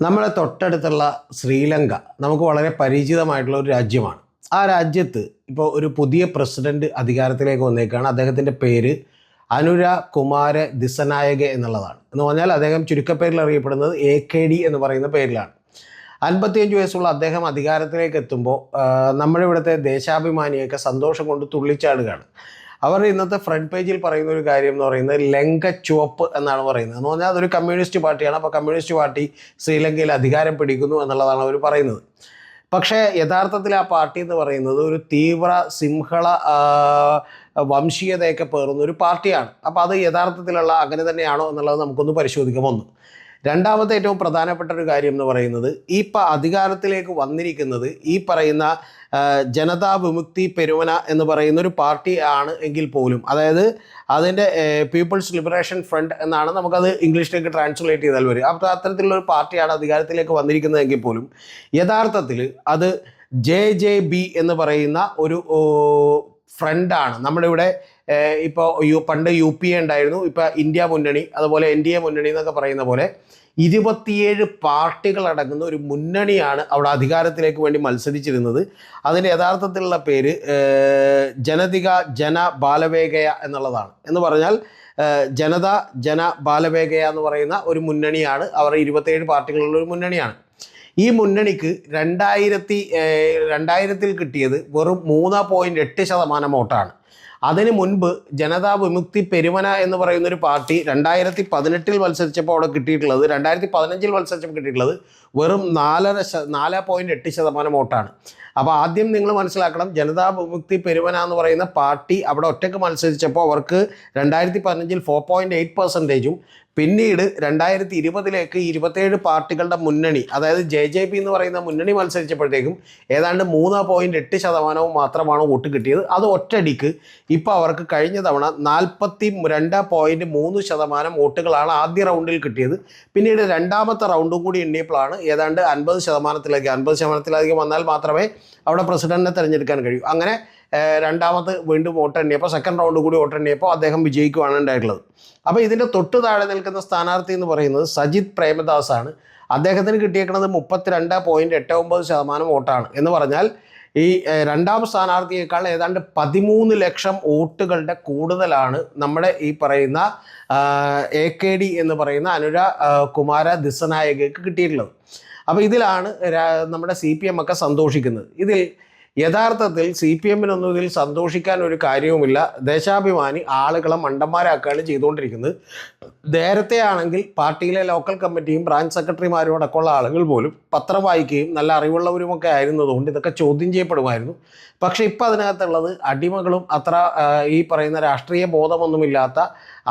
നമ്മളെ തൊട്ടടുത്തുള്ള ശ്രീലങ്ക നമുക്ക് വളരെ പരിചിതമായിട്ടുള്ള ഒരു രാജ്യമാണ്. ആ രാജ്യത്ത് ഇപ്പോൾ ഒരു പുതിയ പ്രസിഡന്റ് അധികാരത്തിലേക്ക് വന്നേക്കാണ്. അദ്ദേഹത്തിന്റെ പേര് അനുര കുമാര ദിസനായക എന്നുള്ളതാണ്. എന്ന് പറഞ്ഞാൽ അദ്ദേഹം ചുരുക്കപ്പേരിൽ അറിയപ്പെടുന്നത് എ കെ ഡി എന്ന് പറയുന്ന പേരിലാണ്. അൻപത്തിയഞ്ച് വയസ്സുള്ള അദ്ദേഹം അധികാരത്തിലേക്ക് എത്തുമ്പോൾ നമ്മുടെ ഇവിടുത്തെ ദേശാഭിമാനിയൊക്കെ സന്തോഷം കൊണ്ട് തുള്ളിച്ചാടുകയാണ്. അവർ ഇന്നത്തെ ഫ്രണ്ട് പേജിൽ പറയുന്ന ഒരു കാര്യം എന്ന് പറയുന്നത് ലങ്ക ചുവപ്പ് എന്നാണ് പറയുന്നത്. എന്ന് പറഞ്ഞാൽ അതൊരു കമ്മ്യൂണിസ്റ്റ് പാർട്ടിയാണ്. അപ്പോൾ കമ്മ്യൂണിസ്റ്റ് പാർട്ടി ശ്രീലങ്കയിൽ അധികാരം പിടിക്കുന്നു എന്നുള്ളതാണ് അവർ പറയുന്നത്. പക്ഷേ യഥാർത്ഥത്തിൽ ആ പാർട്ടി എന്ന് പറയുന്നത് ഒരു തീവ്ര സിംഹള വംശീയതയൊക്കെ പേറുന്ന ഒരു പാർട്ടിയാണ്. അപ്പോൾ അത് യഥാർത്ഥത്തിലുള്ള അങ്ങനെ തന്നെയാണോ എന്നുള്ളത് നമുക്കൊന്ന് പരിശോധിക്കാം ഒന്ന്. രണ്ടാമത്തെ ഏറ്റവും പ്രധാനപ്പെട്ട ഒരു കാര്യം എന്ന് പറയുന്നത് ഈ അധികാരത്തിലേക്ക് വന്നിരിക്കുന്നത് ഈ പറയുന്ന ജനതാ വിമുക്തി പെരുവന എന്ന് പറയുന്ന ഒരു പാർട്ടി ആണ് എങ്കിൽ പോലും. അതായത് അതിന്റെ പീപ്പിൾസ് ലിബറേഷൻ ഫ്രണ്ട് എന്നാണ് നമുക്കത് ഇംഗ്ലീഷിലേക്ക് ട്രാൻസ്ലേറ്റ് ചെയ്താൽ വരും അപ്പോൾ അത്തരത്തിലുള്ള ഒരു പാർട്ടിയാണ് അധികാരത്തിലേക്ക് വന്നിരിക്കുന്നതെങ്കിൽ പോലും യഥാർത്ഥത്തിൽ അത് ജെ ജെ ബി എന്ന് പറയുന്ന ഒരു ഫ്രണ്ടാണ് നമ്മളിവിടെ ഇപ്പോൾ യു പണ്ട് യു പി എ ഉണ്ടായിരുന്നു. ഇപ്പോൾ ഇന്ത്യ മുന്നണി അതുപോലെ എൻ ഡി എ മുന്നണി എന്നൊക്കെ പറയുന്ന പോലെ ഇരുപത്തിയേഴ് പാർട്ടികൾ അടങ്ങുന്ന ഒരു മുന്നണിയാണ് അവിടെ അധികാരത്തിലേക്ക് വേണ്ടി മത്സരിച്ചിരുന്നത്. അതിന്റെ യഥാർത്ഥത്തിലുള്ള പേര് ജനതിക ജന ബാലവേഗയ എന്നുള്ളതാണ്. എന്ന് പറഞ്ഞാൽ ജനത ജന ബാലവേഗയ എന്ന് പറയുന്ന ഒരു മുന്നണിയാണ്. അവർ ഇരുപത്തിയേഴ് പാർട്ടികളുള്ള ഒരു മുന്നണിയാണ്. ഈ മുന്നണിക്ക് രണ്ടായിരത്തി രണ്ടായിരത്തിൽ കിട്ടിയത് വെറും മൂന്ന് പോയിന്റ് എട്ട് ശതമാനം വോട്ടാണ്. അതിന് മുൻപ് ജനതാ വിമുക്തി പെരുമന എന്ന് പറയുന്ന ഒരു പാർട്ടി രണ്ടായിരത്തി പതിനെട്ടിൽ മത്സരിച്ചപ്പോൾ അവിടെ കിട്ടിയിട്ടുള്ളത് രണ്ടായിരത്തി പതിനഞ്ചിൽ മത്സരിച്ചപ്പോൾ കിട്ടിയിട്ടുള്ളത് വെറും നാലര ശ നാല് പോയിന്റ് എട്ട് ശതമാനം വോട്ടാണ്. അപ്പോൾ ആദ്യം നിങ്ങൾ മനസ്സിലാക്കണം ജനതാ വിമുക്തി പെരുമന എന്ന് പറയുന്ന പാർട്ടി അവിടെ ഒറ്റയ്ക്ക് മത്സരിച്ചപ്പോൾ അവർക്ക് രണ്ടായിരത്തി പതിനഞ്ചിൽ ഫോർ പോയിന്റ് എയ്റ്റ് പെർസെന്റേജും പിന്നീട് രണ്ടായിരത്തി ഇരുപതിലേക്ക് ഇരുപത്തേഴ് പാർട്ടികളുടെ മുന്നണി അതായത് ജെ ജെ പി എന്ന് പറയുന്ന മുന്നണി മത്സരിച്ചപ്പോഴത്തേക്കും ഏതാണ്ട് മൂന്ന് പോയിന്റ് എട്ട് ശതമാനവും മാത്രമാണ് വോട്ട് കിട്ടിയത്. അത് ഒറ്റയടിക്ക് ഇപ്പോൾ അവർക്ക് കഴിഞ്ഞ തവണ നാൽപ്പത്തി രണ്ട് പോയിന്റ് മൂന്ന് ശതമാനം വോട്ടുകളാണ് ആദ്യ റൗണ്ടിൽ കിട്ടിയത്. പിന്നീട് രണ്ടാമത്തെ റൗണ്ടും കൂടി എണ്ണിയപ്പോഴാണ് ഏതാണ്ട് അൻപത് ശതമാനത്തിലേക്ക് അൻപത് ശതമാനത്തിലധികം വന്നാൽ മാത്രമേ അവിടെ പ്രസിഡന്റിനെ തിരഞ്ഞെടുക്കാൻ കഴിയും. അങ്ങനെ രണ്ടാമത് വീണ്ടും വോട്ട് എണ്ണിയപ്പോൾ സെക്കൻഡ് റൗണ്ട് കൂടി വോട്ട് എണ്ണിയപ്പോൾ അദ്ദേഹം വിജയിക്കുകയാണ് ഉണ്ടായിട്ടുള്ളത്. അപ്പോൾ ഇതിന്റെ തൊട്ട് താഴെ നിൽക്കുന്ന സ്ഥാനാർത്ഥി എന്ന് പറയുന്നത് സജിത് പ്രേമദാസാണ്. അദ്ദേഹത്തിന് കിട്ടിയേക്കുന്നത് മുപ്പത്തിരണ്ട് പോയിന്റ് എട്ട് ഒമ്പത് ശതമാനം വോട്ടാണ്. എന്ന് പറഞ്ഞാൽ ഈ രണ്ടാം സ്ഥാനാർത്ഥിയേക്കാൾ ഏതാണ്ട് പതിമൂന്ന് ലക്ഷം വോട്ടുകളുടെ കൂടുതലാണ് നമ്മുടെ ഈ പറയുന്ന എ കെ ഡി എന്ന് പറയുന്ന അനുര കുമാര ദിസനായകക്ക് കിട്ടിയിട്ടുള്ളത്. അപ്പോൾ ഇതിലാണ് നമ്മുടെ സി പി എം ഒക്കെ സന്തോഷിക്കുന്നത്. ഇതിൽ യഥാർത്ഥത്തിൽ സി പി എമ്മിനൊന്നും ഇതിൽ സന്തോഷിക്കാൻ ഒരു കാര്യവുമില്ല. ദേശാഭിമാനി ആളുകളെ മണ്ടന്മാരാക്കുകയാണ് ചെയ്തുകൊണ്ടിരിക്കുന്നത്. നേരത്തെ ആണെങ്കിൽ പാർട്ടിയിലെ ലോക്കൽ കമ്മിറ്റിയും ബ്രാഞ്ച് സെക്രട്ടറിമാരും അടക്കമുള്ള ആളുകൾ പോലും പത്രം വായിക്കുകയും നല്ല അറിവുള്ളവരുമൊക്കെ ആയിരുന്നതുകൊണ്ട് ഇതൊക്കെ ചോദ്യം ചെയ്യപ്പെടുമായിരുന്നു. പക്ഷേ ഇപ്പോൾ അതിനകത്തുള്ളത് അടിമകളും അത്ര ഈ പറയുന്ന രാഷ്ട്രീയ ബോധമൊന്നുമില്ലാത്ത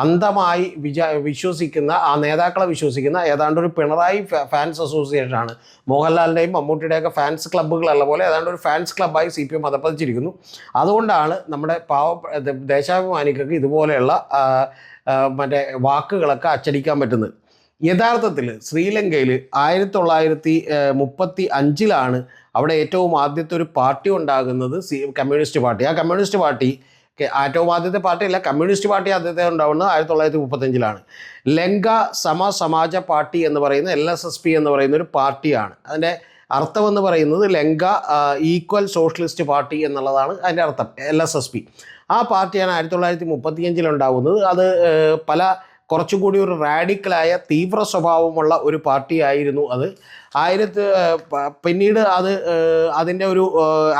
അന്ധമായി വിചാ വിശ്വസിക്കുന്ന ആ നേതാക്കളെ വിശ്വസിക്കുന്ന ഏതാണ്ട് ഒരു പിണറായി ഫാൻസ് അസോസിയേഷൻ ആണ് മോഹൻലാലിന്റെയും മമ്മൂട്ടിയുടെയൊക്കെ ഫാൻസ് ക്ലബ്ബുകളുള്ള പോലെ ഏതാണ്ട് ഒരു ഫാൻസ് ക്ലബ്ബായി സി പി എം അതപ്പതിച്ചിരിക്കുന്നു അതുകൊണ്ടാണ് നമ്മുടെ പാവ ദേശാഭിമാനികൾക്ക് ഇതുപോലെയുള്ള മറ്റേ വാക്കുകളൊക്കെ അച്ചടിക്കാൻ പറ്റുന്നത്. യഥാർത്ഥത്തിൽ ശ്രീലങ്കയിൽ ആയിരത്തി തൊള്ളായിരത്തി മുപ്പത്തി അഞ്ചിലാണ് അവിടെ ഏറ്റവും ആദ്യത്തെ ഒരു പാർട്ടി ഉണ്ടാകുന്നത് സി കമ്മ്യൂണിസ്റ്റ് പാർട്ടി. ആ കമ്മ്യൂണിസ്റ്റ് പാർട്ടി ഏറ്റവും ആദ്യത്തെ പാർട്ടിയല്ല കമ്മ്യൂണിസ്റ്റ് പാർട്ടി ആദ്യത്തെ ഉണ്ടാവുന്നത് ആയിരത്തി തൊള്ളായിരത്തി മുപ്പത്തഞ്ചിലാണ് ലങ്ക സമ സമാജ പാർട്ടി എന്ന് പറയുന്ന എൽ എസ് എസ് പി എന്ന് പറയുന്ന ഒരു പാർട്ടിയാണ്. അതിന്റെ അർത്ഥം എന്ന് പറയുന്നത് ലങ്ക ഈക്വൽ സോഷ്യലിസ്റ്റ് പാർട്ടി എന്നുള്ളതാണ് അതിന്റെ അർത്ഥം എൽ എസ് എസ് പി. ആ പാർട്ടിയാണ് ആയിരത്തി തൊള്ളായിരത്തി മുപ്പത്തിയഞ്ചിലുണ്ടാവുന്നത് അത് പല കുറച്ചുകൂടി ഒരു റാഡിക്കലായ തീവ്ര സ്വഭാവമുള്ള ഒരു പാർട്ടിയായിരുന്നു അത്. ആയിരത്തി പിന്നീട് അത് അതിന്റെ ഒരു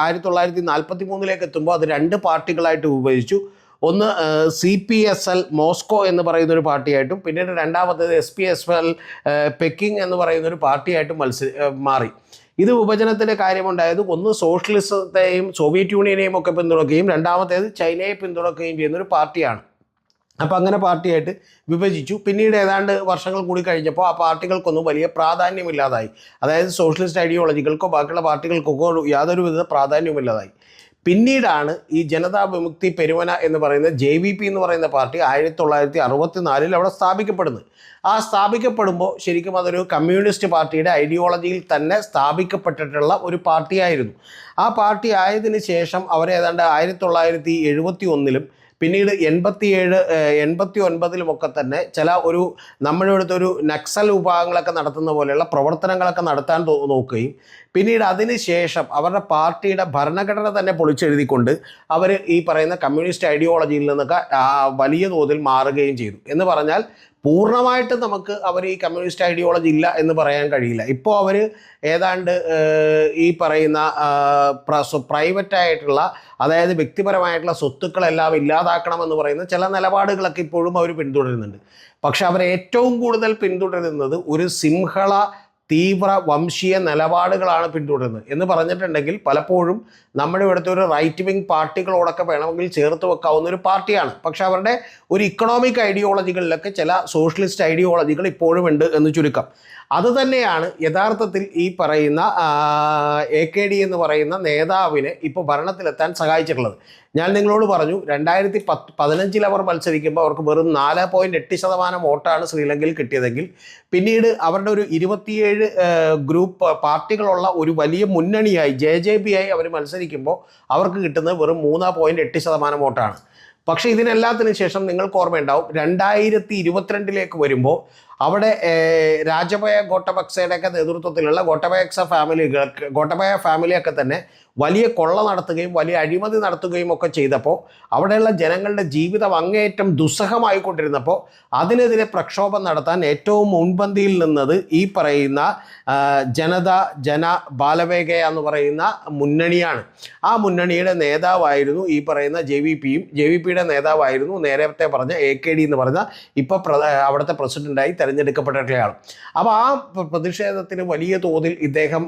ആയിരത്തി തൊള്ളായിരത്തി നാൽപ്പത്തി മൂന്നിലേക്ക് എത്തുമ്പോൾ അത് രണ്ട് പാർട്ടികളായിട്ട് വിഭജിച്ചു. ഒന്ന് C P S L Moscow എന്ന് പറയുന്ന ഒരു പാർട്ടിയായിട്ടും പിന്നീട് രണ്ടാമത്തേത് S P S L Peking എന്ന് പറയുന്ന ഒരു പാർട്ടിയായിട്ടും മത്സരി മാറി. ഇത് വിഭജനത്തിന്റെ കാര്യമുണ്ടായത് ഒന്ന് സോഷ്യലിസത്തെയും സോവിയറ്റ് യൂണിയനെയും ഒക്കെ പിന്തുണക്കുകയും രണ്ടാമത്തേത് ചൈനയെ പിന്തുണക്കുകയും ചെയ്യുന്ന ഒരു പാർട്ടിയാണ്. അപ്പോൾ അങ്ങനെ പാർട്ടിയായിട്ട് വിഭജിച്ചു. പിന്നീട് ഏതാണ്ട് വർഷങ്ങൾ കൂടി കഴിഞ്ഞപ്പോൾ ആ പാർട്ടികൾക്കൊന്നും വലിയ പ്രാധാന്യമില്ലാതായി. അതായത് സോഷ്യലിസ്റ്റ് ഐഡിയോളജികൾക്കോ ബാക്കിയുള്ള പാർട്ടികൾക്കൊക്കെ യാതൊരു വിധ പ്രാധാന്യമില്ലാതായി പിന്നീടാണ് ഈ ജനതാ വിമുക്തി പെരുവന എന്ന് പറയുന്ന ജെ വി പി എന്ന് പറയുന്ന പാർട്ടി ആയിരത്തി തൊള്ളായിരത്തി അറുപത്തി നാലിൽ അവിടെ സ്ഥാപിക്കപ്പെടുന്നത് ആ സ്ഥാപിക്കപ്പെടുമ്പോൾ ശരിക്കും അതൊരു കമ്മ്യൂണിസ്റ്റ് പാർട്ടിയുടെ ഐഡിയോളജിയിൽ തന്നെ സ്ഥാപിക്കപ്പെട്ടിട്ടുള്ള ഒരു പാർട്ടിയായിരുന്നു. ആ പാർട്ടി ആയതിനു ശേഷം അവരേതാണ്ട് ആയിരത്തി തൊള്ളായിരത്തി എഴുപത്തി ഒന്നിലും പിന്നീട് എൺപത്തിയേഴ് എൺപത്തി ഒൻപതിലുമൊക്കെ തന്നെ ചില ഒരു നമ്മുടെ അടുത്ത് ഒരു നക്സൽ വിഭാഗങ്ങളൊക്കെ നടത്തുന്ന പോലെയുള്ള പ്രവർത്തനങ്ങളൊക്കെ നടത്താൻ നോക്കുകയും പിന്നീട് അതിനുശേഷം അവരുടെ പാർട്ടിയുടെ ഭരണഘടന തന്നെ പൊളിച്ചെഴുതിക്കൊണ്ട് അവർ ഈ പറയുന്ന കമ്മ്യൂണിസ്റ്റ് ഐഡിയോളജിയിൽ നിന്നൊക്കെ വലിയ തോതിൽ മാറുകയും ചെയ്തു. എന്ന് പറഞ്ഞാൽ പൂർണമായിട്ട് നമുക്ക് അവർ ഈ കമ്മ്യൂണിസ്റ്റ് ഐഡിയോളജി ഇല്ല എന്ന് പറയാൻ കഴിയില്ല. ഇപ്പോൾ അവർ ഏതാണ്ട് ഈ പറയുന്ന പ്രൈവറ്റ് ആയിട്ടുള്ള അതായത് വ്യക്തിപരമായിട്ടുള്ള സ്വത്തുക്കളെല്ലാം ഇല്ലാതാക്കണമെന്ന് പറയുന്ന ചില നിലപാടുകളൊക്കെ ഇപ്പോഴും അവർ പിന്തുടരുന്നുണ്ട്. പക്ഷെ അവർ ഏറ്റവും കൂടുതൽ പിന്തുടരുന്നത് ഒരു സിംഹള തീവ്ര വംശീയ നിലപാടുകളാണ് പിന്തുടരുന്നത്. എന്ന് പറഞ്ഞിട്ടുണ്ടെങ്കിൽ പലപ്പോഴും നമ്മുടെ ഇവിടുത്തെ ഒരു റൈറ്റ് വിങ് പാർട്ടികളോടൊക്കെ വേണമെങ്കിൽ ചേർത്ത് വെക്കാവുന്ന ഒരു പാർട്ടിയാണ്. പക്ഷേ അവരുടെ ഒരു ഇക്കണോമിക് ഐഡിയോളജികളിലൊക്കെ ചില സോഷ്യലിസ്റ്റ് ഐഡിയോളജികൾ ഇപ്പോഴും ഉണ്ട് എന്ന് ചുരുക്കം. അത് തന്നെയാണ് യഥാർത്ഥത്തിൽ ഈ പറയുന്ന എ കെ ഡി എന്ന് പറയുന്ന നേതാവിനെ ഇപ്പോൾ ഭരണത്തിലെത്താൻ സഹായിച്ചിട്ടുള്ളത്. ഞാൻ നിങ്ങളോട് പറഞ്ഞു രണ്ടായിരത്തി പത്ത് പതിനഞ്ചിൽ അവർ മത്സരിക്കുമ്പോൾ അവർക്ക് വെറും നാല് പോയിന്റ് എട്ട് ശതമാനം വോട്ടാണ് ശ്രീലങ്കയിൽ കിട്ടിയതെങ്കിൽ പിന്നീട് അവരുടെ ഒരു ഇരുപത്തിയേഴ് ഗ്രൂപ്പ് പാർട്ടികളുള്ള ഒരു വലിയ മുന്നണിയായി ജെ ജെ പി ആയി അവർ മത്സരിക്കുമ്പോൾ അവർക്ക് കിട്ടുന്നത് വെറും മൂന്ന് പോയിന്റ് എട്ട് ശതമാനം വോട്ടാണ്. പക്ഷേ ഇതിനെല്ലാത്തിനു ശേഷം നിങ്ങൾക്ക് ഓർമ്മയുണ്ടാവും രണ്ടായിരത്തി ഇരുപത്തിരണ്ടിലേക്ക് വരുമ്പോൾ അവിടെ രാജപയ ഗോട്ടബക്സയുടെയൊക്കെ നേതൃത്വത്തിലുള്ള ഗോട്ടബയക്സ ഫാമിലികൾക്ക് ഗോട്ടബയ ഫാമിലിയൊക്കെ തന്നെ വലിയ കൊള്ള നടത്തുകയും വലിയ അഴിമതി നടത്തുകയും ഒക്കെ ചെയ്തപ്പോൾ അവിടെയുള്ള ജനങ്ങളുടെ ജീവിതം അങ്ങേയറ്റം ദുസ്സഹമായിക്കൊണ്ടിരുന്നപ്പോൾ അതിനെതിരെ പ്രക്ഷോഭം നടത്താൻ ഏറ്റവും മുൻപന്തിയിൽ നിന്നത് ഈ പറയുന്ന ജനത ജന ബാലവേഗ എന്ന് പറയുന്ന മുന്നണിയാണ്. ആ മുന്നണിയുടെ നേതാവായിരുന്നു ഈ പറയുന്ന ജെ വി പിയും. ജെ വി പിയുടെ നേതാവായിരുന്നു നേരത്തെ പറഞ്ഞ എ കെ ഡി എന്ന് പറഞ്ഞ ഇപ്പോൾ അവിടുത്തെ പ്രസിഡന്റായി തിരഞ്ഞെടുക്കപ്പെട്ടിട്ടുള്ളയാൾ അപ്പോൾ ആ പ്ര- പ്രതിഷേധത്തിന് വലിയ തോതിൽ ഇദ്ദേഹം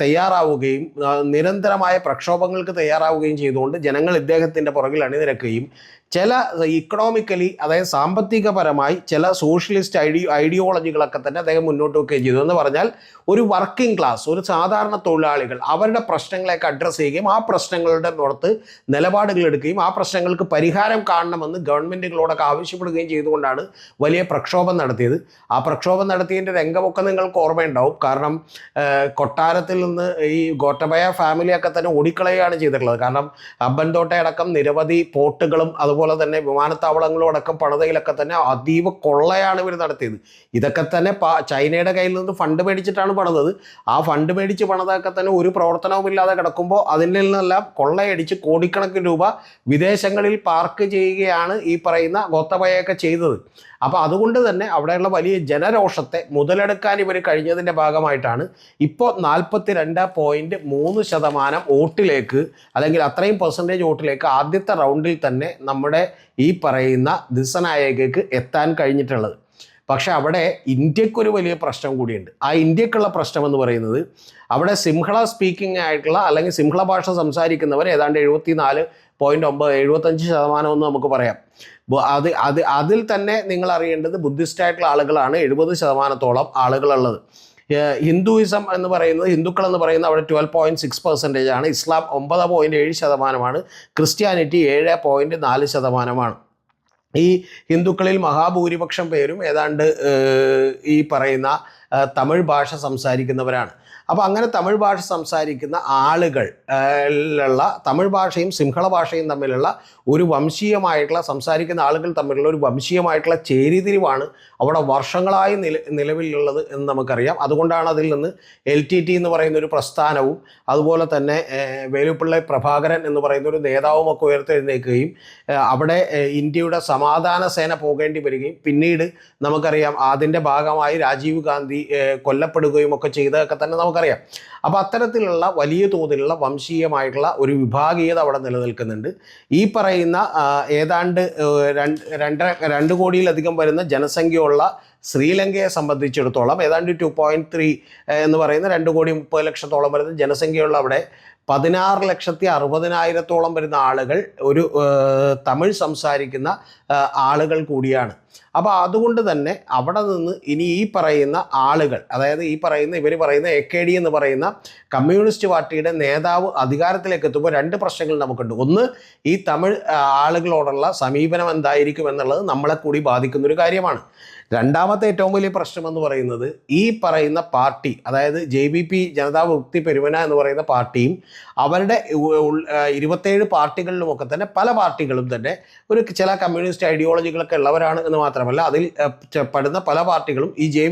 തയ്യാറാവുകയും നിരന്തരമായ പ്രക്ഷോഭങ്ങൾക്ക് തയ്യാറാവുകയും ചെയ്തുകൊണ്ട് ജനങ്ങൾ ഇദ്ദേഹത്തിന്റെ പുറകിൽ അണിനിരക്കുകയും ചില ഇക്കണോമിക്കലി അതായത് സാമ്പത്തികപരമായി ചില സോഷ്യലിസ്റ്റ് ഐഡി ഐഡിയോളജികളൊക്കെ തന്നെ അദ്ദേഹം മുന്നോട്ട് വെക്കുകയും ചെയ്തു. എന്ന് പറഞ്ഞാൽ ഒരു വർക്കിംഗ് ക്ലാസ് ഒരു സാധാരണ തൊഴിലാളികൾ അവരുടെ പ്രശ്നങ്ങളെയൊക്കെ അഡ്രസ്സ് ചെയ്യുകയും ആ പ്രശ്നങ്ങളുടെ പുറത്ത് നിലപാടുകൾ എടുക്കുകയും ആ പ്രശ്നങ്ങൾക്ക് പരിഹാരം കാണണമെന്ന് ഗവൺമെന്റുകളോടൊക്കെ ആവശ്യപ്പെടുകയും ചെയ്തുകൊണ്ടാണ് വലിയ പ്രക്ഷോഭം നടത്തിയത്. ആ പ്രക്ഷോഭം നടത്തിയതിന്റെ രംഗമൊക്കെ നിങ്ങൾക്ക് ഓർമ്മയുണ്ടാവും. കാരണം കൊട്ടാരത്തിൽ നിന്ന് ഈ ഗോട്ടബയ ഫാമിലിയൊക്കെ തന്നെ ഓടിക്കളയുകയാണ് ചെയ്തിട്ടുള്ളത്. കാരണം അബ്ബൻതോട്ടയടക്കം നിരവധി പോർട്ടുകളും അതുപോലെ തന്നെ വിമാനത്താവളങ്ങളും അടക്കം പണിതയിലൊക്കെ തന്നെ അതീവ കൊള്ളയാണ് ഇവർ നടത്തിയത്. ഇതൊക്കെ തന്നെ ചൈനയുടെ കയ്യിൽ നിന്ന് ഫണ്ട് മേടിച്ചിട്ടാണ് പണിതത്. ആ ഫണ്ട് മേടിച്ച് പണിതൊക്കെ തന്നെ ഒരു പ്രവർത്തനവും ഇല്ലാതെ കിടക്കുമ്പോൾ അതിൽ നിന്നെല്ലാം കൊള്ളയടിച്ച് കോടിക്കണക്കിന് രൂപ വിദേശങ്ങളിൽ പാർക്ക് ചെയ്യുകയാണ് ഈ പറയുന്ന ഗോത്തബയൊക്കെ ചെയ്തത്. അപ്പോൾ അതുകൊണ്ട് തന്നെ അവിടെയുള്ള വലിയ ജനരോഷത്തെ മുതലെടുക്കാൻ ഇവർ കഴിഞ്ഞതിന്റെ ഭാഗമായിട്ടാണ് ഇപ്പോൾ നാൽപ്പത്തി രണ്ട് മൂന്ന് ശതമാനം വോട്ടിലേക്ക് അല്ലെങ്കിൽ അത്രയും പെർസെന്റേജ് വോട്ടിലേക്ക് ആദ്യത്തെ റൗണ്ടിൽ തന്നെ നമ്മുടെ ഈ പറയുന്ന ദിസനായകക്ക് എത്താൻ കഴിഞ്ഞിട്ടുള്ളത്. പക്ഷേ അവിടെ ഇന്ത്യക്കൊരു വലിയ പ്രശ്നം കൂടിയുണ്ട്. ആ ഇന്ത്യക്കുള്ള പ്രശ്നം എന്ന് പറയുന്നത് അവിടെ സിംഹള സ്പീക്കിംഗ് ആയിട്ടുള്ള അല്ലെങ്കിൽ സിംഹള ഭാഷ സംസാരിക്കുന്നവർ ഏതാണ്ട് എഴുപത്തി നാല് പോയിന്റ് ഒമ്പത് എഴുപത്തഞ്ച് ശതമാനം എന്ന് നമുക്ക് പറയാം. അത് അത് അതിൽ തന്നെ നിങ്ങൾ അറിയേണ്ടത് ബുദ്ധിസ്റ്റ് ആയിട്ടുള്ള ആളുകളാണ് എഴുപത് ശതമാനത്തോളം ആളുകളുള്ളത്. ഹിന്ദുയിസം എന്ന് പറയുന്നത് ഹിന്ദുക്കൾ എന്ന് പറയുന്നത് അവിടെ ട്വൽവ് പോയിന്റ് സിക്സ് പെർസെന്റേജ് ആണ്. ഇസ്ലാം ഒമ്പത് പോയിന്റ് ഏഴ് ശതമാനമാണ്. ക്രിസ്ത്യാനിറ്റി ഏഴ് പോയിന്റ് നാല് ശതമാനമാണ്. ഈ ഹിന്ദുക്കളിൽ മഹാഭൂരിപക്ഷം പേരും ഏതാണ്ട് ഈ പറയുന്ന തമിഴ് ഭാഷ സംസാരിക്കുന്നവരാണ്. അപ്പോൾ അങ്ങനെ തമിഴ് ഭാഷ സംസാരിക്കുന്ന ആളുകൾ ഉള്ള തമിഴ് ഭാഷയും സിംഹള ഭാഷയും തമ്മിലുള്ള ഒരു വംശീയമായിട്ടുള്ള സംസാരിക്കുന്ന ആളുകൾ തമ്മിലുള്ള ഒരു വംശീയമായിട്ടുള്ള ചേരിതിരിവാണ് അവിടെ വർഷങ്ങളായി നില നിലവിലുള്ളത് എന്ന് നമുക്കറിയാം. അതുകൊണ്ടാണ് അതിൽ നിന്ന് എൽ ടി ടി എന്ന് പറയുന്ന ഒരു പ്രസ്ഥാനവും അതുപോലെ തന്നെ ഏഹ്, പ്രഭാകരൻ എന്ന് പറയുന്ന ഒരു നേതാവും ഒക്കെ ഉയർത്തെഴുന്നേൽക്കുകയും അവിടെ ഇന്ത്യയുടെ സമാധാന സേന പോകേണ്ടി വരികയും പിന്നീട് നമുക്കറിയാം അതിന്റെ ഭാഗമായി രാജീവ് ഗാന്ധി കൊല്ലപ്പെടുകയും ഒക്കെ ചെയ്തതൊക്കെ തന്നെ നമുക്കറിയാം. അപ്പോൾ അത്തരത്തിലുള്ള വലിയ തോതിലുള്ള വംശീയമായിട്ടുള്ള ഒരു വിഭാഗീയത അവിടെ നിലനിൽക്കുന്നുണ്ട്. ഈ പറയുന്ന ഏതാണ്ട് രണ്ട് രണ്ടര രണ്ട് കോടിയിലധികം വരുന്ന ജനസംഖ്യയുള്ള ശ്രീലങ്കയെ സംബന്ധിച്ചിടത്തോളം ഏതാണ്ട് ടു പോയിന്റ് ത്രീ എന്ന് പറയുന്ന രണ്ട് കോടി മുപ്പത് ലക്ഷത്തോളം വരുന്ന ജനസംഖ്യയുള്ള അവിടെ പതിനാറ് ലക്ഷത്തി അറുപതിനായിരത്തോളം വരുന്ന ആളുകൾ ഒരു തമിഴ് സംസാരിക്കുന്ന ആളുകൾ കൂടിയാണ്. അപ്പോൾ അതുകൊണ്ട് തന്നെ അവിടെ നിന്ന് ഇനി ഈ പറയുന്ന ആളുകൾ അതായത് ഈ പറയുന്ന ഇവർ പറയുന്ന എ കെ ഡി എന്ന് പറയുന്ന കമ്മ്യൂണിസ്റ്റ് പാർട്ടിയുടെ നേതാവ് അധികാരത്തിലേക്ക് എത്തുമ്പോൾ രണ്ട് പ്രശ്നങ്ങൾ നമുക്കുണ്ട്. ഒന്ന് ഈ തമിഴ് ആളുകളോടുള്ള സമീപനം എന്തായിരിക്കും എന്നുള്ളത് നമ്മളെ കൂടി ബാധിക്കുന്നൊരു കാര്യമാണ്. രണ്ടാമത്തെ ഏറ്റവും വലിയ പ്രശ്നം എന്ന് പറയുന്നത് ഈ പറയുന്ന പാർട്ടി അതായത് J B P Janatha Vimukthi Peramuna എന്ന് പറയുന്ന പാർട്ടിയും അവരുടെ ഇരുപത്തേഴ് പാർട്ടികളിലുമൊക്കെ തന്നെ പല പാർട്ടികളും തന്നെ ഒരു ചില കമ്മ്യൂണിസ്റ്റ് ഐഡിയോളജികളൊക്കെ ഉള്ളവരാണ് എന്ന് മാത്രമല്ല അതിൽ പെടുന്ന പല പാർട്ടികളും ഈ ജെ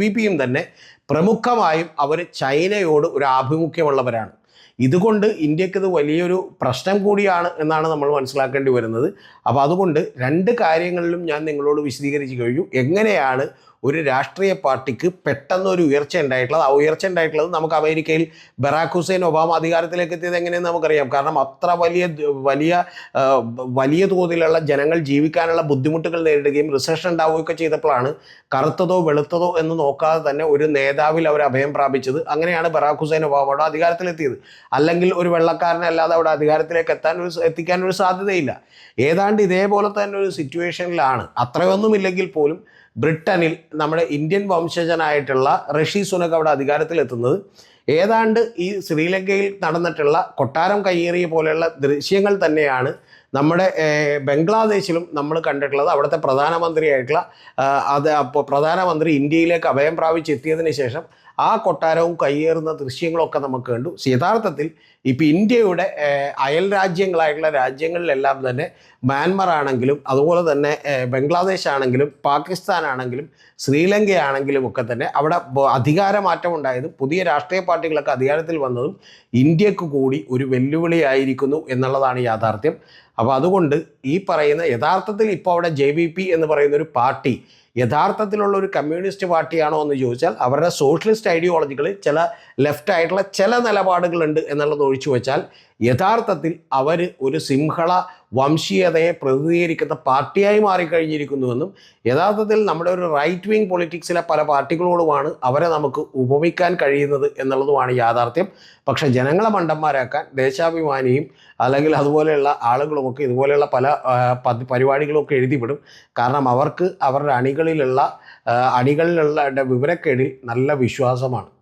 തന്നെ പ്രമുഖമായും അവർ ചൈനയോട് ഒരു ആഭിമുഖ്യമുള്ളവരാണ്. ഇതുകൊണ്ട് ഇന്ത്യയ്ക്ക് ഇത് വലിയൊരു പ്രശ്നം കൂടിയാണ് എന്നാണ് നമ്മൾ മനസ്സിലാക്കേണ്ടി വരുന്നത്. അപ്പോൾ അതുകൊണ്ട് രണ്ട് കാര്യങ്ങളിലും ഞാൻ നിങ്ങളോട് വിശദീകരിച്ച് കഴിഞ്ഞു. എങ്ങനെയാണ് ഒരു രാഷ്ട്രീയ പാർട്ടിക്ക് പെട്ടെന്ന് ഒരു ഉയർച്ച ഉണ്ടായിട്ടുള്ളത് ആ ഉയർച്ച ഉണ്ടായിട്ടുള്ളത് നമുക്ക് അമേരിക്കയിൽ ബറാഖ് ഹുസൈൻ ഒബാമ അധികാരത്തിലേക്ക് എത്തിയത് എങ്ങനെയെന്ന് നമുക്കറിയാം. കാരണം അത്ര വലിയ വലിയ വലിയ തോതിലുള്ള ജനങ്ങൾ ജീവിക്കാനുള്ള ബുദ്ധിമുട്ടുകൾ നേരിടുകയും റിസഷൻ ഉണ്ടാവുകയൊക്കെ ചെയ്തപ്പോഴാണ് കറുത്തതോ വെളുത്തതോ എന്ന് നോക്കാതെ തന്നെ ഒരു നേതാവിൽ അവർ അഭയം പ്രാപിച്ചത്. അങ്ങനെയാണ് ബറാഖ് ഹുസൈൻ ഒബാമയുടെ അധികാരത്തിലെത്തിയത്. അല്ലെങ്കിൽ ഒരു വെള്ളക്കാരനല്ലാതെ അവിടെ അധികാരത്തിലേക്ക് എത്താൻ ഒരു എത്തിക്കാൻ ഒരു സാധ്യതയില്ല. ഏതാണ്ട് ഇതേപോലെ തന്നെ ഒരു സിറ്റുവേഷനിലാണ് അത്രയൊന്നുമില്ലെങ്കിൽ പോലും ബ്രിട്ടനിൽ നമ്മുടെ ഇന്ത്യൻ വംശജനായിട്ടുള്ള ഋഷി സുനക് അവിടെ അധികാരത്തിലെത്തുന്നത്. ഏതാണ്ട് ഈ ശ്രീലങ്കയിൽ നടന്നിട്ടുള്ള കൊട്ടാരം കയ്യേറിയ പോലെയുള്ള ദൃശ്യങ്ങൾ തന്നെയാണ് നമ്മുടെ ബംഗ്ലാദേശിലും നമ്മൾ കണ്ടിട്ടുള്ളത് അവിടുത്തെ പ്രധാനമന്ത്രിയായിട്ടുള്ള അത് അപ്പോൾ പ്രധാനമന്ത്രി ഇന്ത്യയിലേക്ക് അഭയം പ്രാപിച്ചെത്തിയതിന് ശേഷം ആ കൊട്ടാരവും കയ്യേറുന്ന ദൃശ്യങ്ങളൊക്കെ നമുക്ക് കണ്ടു. യഥാർത്ഥത്തിൽ ഇപ്പോൾ ഇന്ത്യയുടെ അയൽ രാജ്യങ്ങളായിട്ടുള്ള രാജ്യങ്ങളിലെല്ലാം തന്നെ മ്യാൻമർ ആണെങ്കിലും അതുപോലെ തന്നെ ബംഗ്ലാദേശ് ആണെങ്കിലും പാകിസ്ഥാൻ ആണെങ്കിലും ശ്രീലങ്ക ആണെങ്കിലും ഒക്കെ തന്നെ അവിടെ അധികാരമാറ്റം ഉണ്ടായതും പുതിയ രാഷ്ട്രീയ പാർട്ടികളൊക്കെ അധികാരത്തിൽ വന്നതും ഇന്ത്യയ്ക്ക് കൂടി ഒരു വെല്ലുവിളിയായിരിക്കുന്നു എന്നുള്ളതാണ് യാഥാർത്ഥ്യം. അപ്പോൾ അതുകൊണ്ട് ഈ പറയുന്ന യഥാർത്ഥത്തിൽ ഇപ്പോൾ അവിടെ ജെ എന്ന് പറയുന്ന ഒരു പാർട്ടി യഥാർത്ഥത്തിലുള്ള ഒരു കമ്മ്യൂണിസ്റ്റ് പാർട്ടിയാണോ എന്ന് ചോദിച്ചാൽ അവരുടെ സോഷ്യലിസ്റ്റ് ഐഡിയോളജികളിൽ ചില ലെഫ്റ്റ് ആയിട്ടുള്ള ചില നിലപാടുകളുണ്ട് എന്നുള്ളത് ഒഴിച്ചു വെച്ചാൽ യഥാർത്ഥത്തിൽ അവർ ഒരു സിംഹള വംശീയതയെ പ്രതിനിധീകരിക്കുന്ന പാർട്ടിയായി മാറിക്കഴിഞ്ഞിരിക്കുന്നുവെന്നും യഥാർത്ഥത്തിൽ നമ്മുടെ ഒരു റൈറ്റ് വിങ് പൊളിറ്റിക്സിലെ പല പാർട്ടികളോടുമാണ് അവരെ നമുക്ക് ഉപമിക്കാൻ കഴിയുന്നത് എന്നുള്ളതുമാണ് യാഥാർത്ഥ്യം. പക്ഷേ ജനങ്ങളെ മണ്ടന്മാരാക്കാൻ ദേശാഭിമാനിയും അല്ലെങ്കിൽ അതുപോലെയുള്ള ആളുകളുമൊക്കെ ഇതുപോലെയുള്ള പല പരിപാടികളൊക്കെ എഴുതിവിടും. കാരണം അവർക്ക് അവരുടെ അണികളിലുള്ള അണികളിലുള്ള വിവരക്കേടിൽ നല്ല വിശ്വാസമാണ്.